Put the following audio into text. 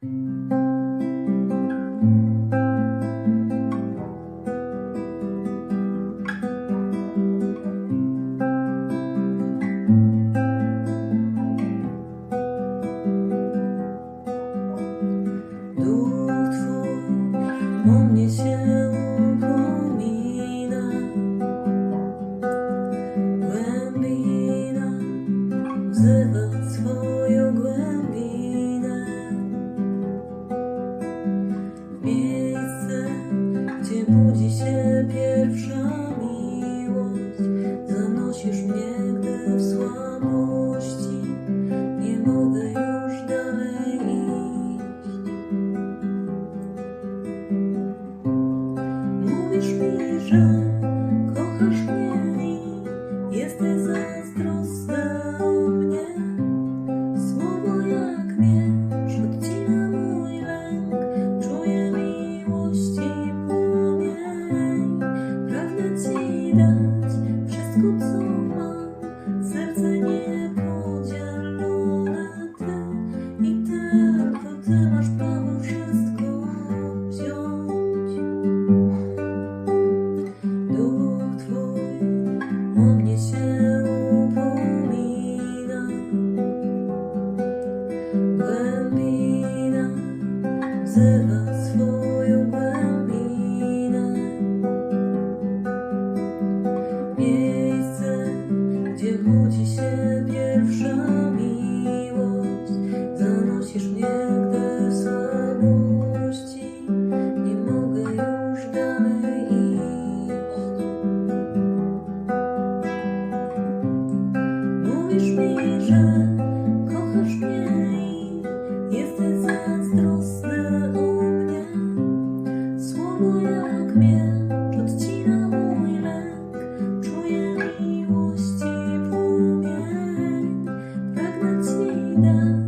路途梦里กมุ już mi. nazywa swoją głębinę. Miejsce, gdzie budzi się pierwsza miłość, zanosisz mnie. Mówisz mi, że kochasz mnie. down.